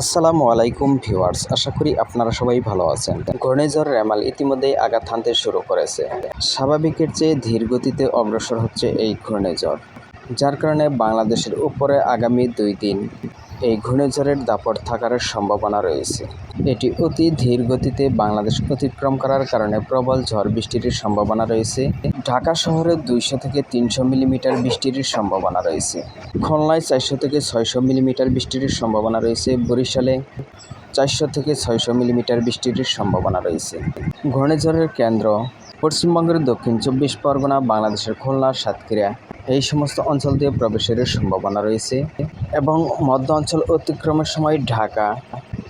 আসসালামু আলাইকুম ভিউয়ার্স, আশা করি আপনারা সবাই ভালো আছেন। ঘূর্ণিঝড় রেমাল ইতিমধ্যেই আঘাত হানতে শুরু করেছে। স্বাভাবিকের চেয়ে ধীর গতিতে অগ্রসর হচ্ছে এই ঘূর্ণিঝড়। যার কারণে বাংলাদেশের উপরে আগামী দুই দিন এই ঘূর্ণিঝড়ের দাপট থাকার সম্ভাবনা রয়েছে। এটি অতি ধীর গতিতে বাংলাদেশ অতিক্রম করার কারণে প্রবল ঝড় বৃষ্টির সম্ভাবনা রয়েছে। ঢাকা শহরে দুইশো থেকে তিনশো মিলিমিটার বৃষ্টির সম্ভাবনা রয়েছে। খুলনায় চারশো থেকে ছয়শো মিলিমিটার বৃষ্টির সম্ভাবনা রয়েছে। বরিশালে চারশো থেকে ছয়শো মিলিমিটার বৃষ্টির সম্ভাবনা রয়েছে। ঘূর্ণিঝড়ের কেন্দ্র পশ্চিমবঙ্গের দক্ষিণ চব্বিশ পরগনা, বাংলাদেশের খুলনা, সাতক্ষীরা এই সমস্ত অঞ্চল দিয়ে প্রবেশের সম্ভাবনা রয়েছে এবং মধ্য অঞ্চল অতিক্রমের সময় ঢাকা,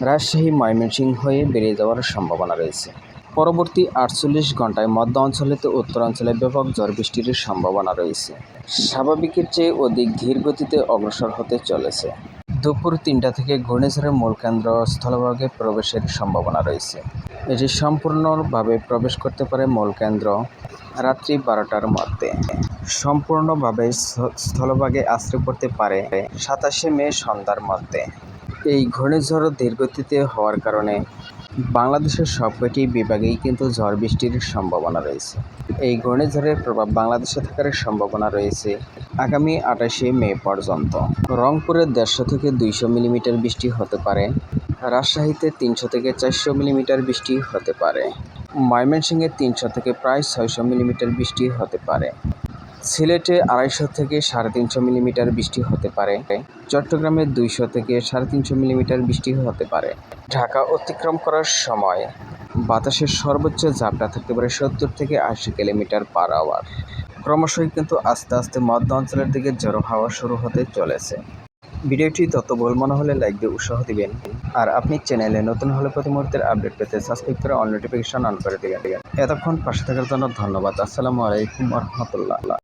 রাজশাহী, ময়মনসিংহ হয়ে বেরিয়ে যাওয়ার সম্ভাবনা রয়েছে। পরবর্তী আটচল্লিশ ঘন্টায় মধ্য অঞ্চলেতে উত্তরাঞ্চলে ব্যাপক ঝড় বৃষ্টির সম্ভাবনা রয়েছে। স্বাভাবিকের চেয়ে অধিক ধীর গতিতে অগ্রসর হতে চলেছে। দুপুর তিনটা থেকে ঘূর্ণিঝড়ের মূল কেন্দ্র স্থলভাগে প্রবেশের সম্ভাবনা রয়েছে। এটি সম্পূর্ণভাবে প্রবেশ করতে পারে মূল কেন্দ্র রাত্রি বারোটার মধ্যে। সম্পূর্ণভাবে স্থ- স্থলভাগে আশ্রয় করতে পারে সাতাশে মে সন্ধ্যার মধ্যে। এই ঘূর্ণিঝড় ধীরগতিতে হওয়ার কারণে বাংলাদেশের সবকটি বিভাগেই কিন্তু ঝড় বৃষ্টির সম্ভাবনা রয়েছে। এই ঘূর্ণিঝড়ের প্রভাব বাংলাদেশে থাকার সম্ভাবনা রয়েছে আগামী আঠাশে মে পর্যন্ত। রংপুরে দেড়শো থেকে দুইশো মিলিমিটার বৃষ্টি হতে পারে। রাজশাহীতে তিনশো থেকে চারশো মিলিমিটার বৃষ্টি হতে পারে। ময়মনসিংহে তিনশো থেকে প্রায় ছয়শো মিলিমিটার বৃষ্টি হতে পারে। সিলেটে আড়াইশো থেকে সাড়ে তিনশো মিলিমিটার বৃষ্টি হতে পারে। চট্টগ্রামে দুইশো থেকে সাড়ে তিনশো মিলিমিটার বৃষ্টি হতে পারে। ঢাকা অতিক্রম করার সময় বাতাসের সর্বোচ্চ ঝাপটা থাকতে পারে সত্তর থেকে আশি কিলোমিটার পার আওয়ার। ক্রমশই কিন্তু আস্তে আস্তে মধ্য অঞ্চলের দিকে জড়ো হাওয়া শুরু হতে চলেছে। ভিডিওটি ততবল মনে হলে লাইক দিয়ে উৎসাহ দিবেন। আর আপনি চ্যানেলে নতুন হলে প্রতি মুহূর্তের আপডেট পেতে সাবস্ক্রাইব করে অল নোটিফিকেশন অন করে দিবেন। এতক্ষণ পাশে থাকার জন্য ধন্যবাদ। আসসালামু আলাইকুম রহমতুল্লাহ।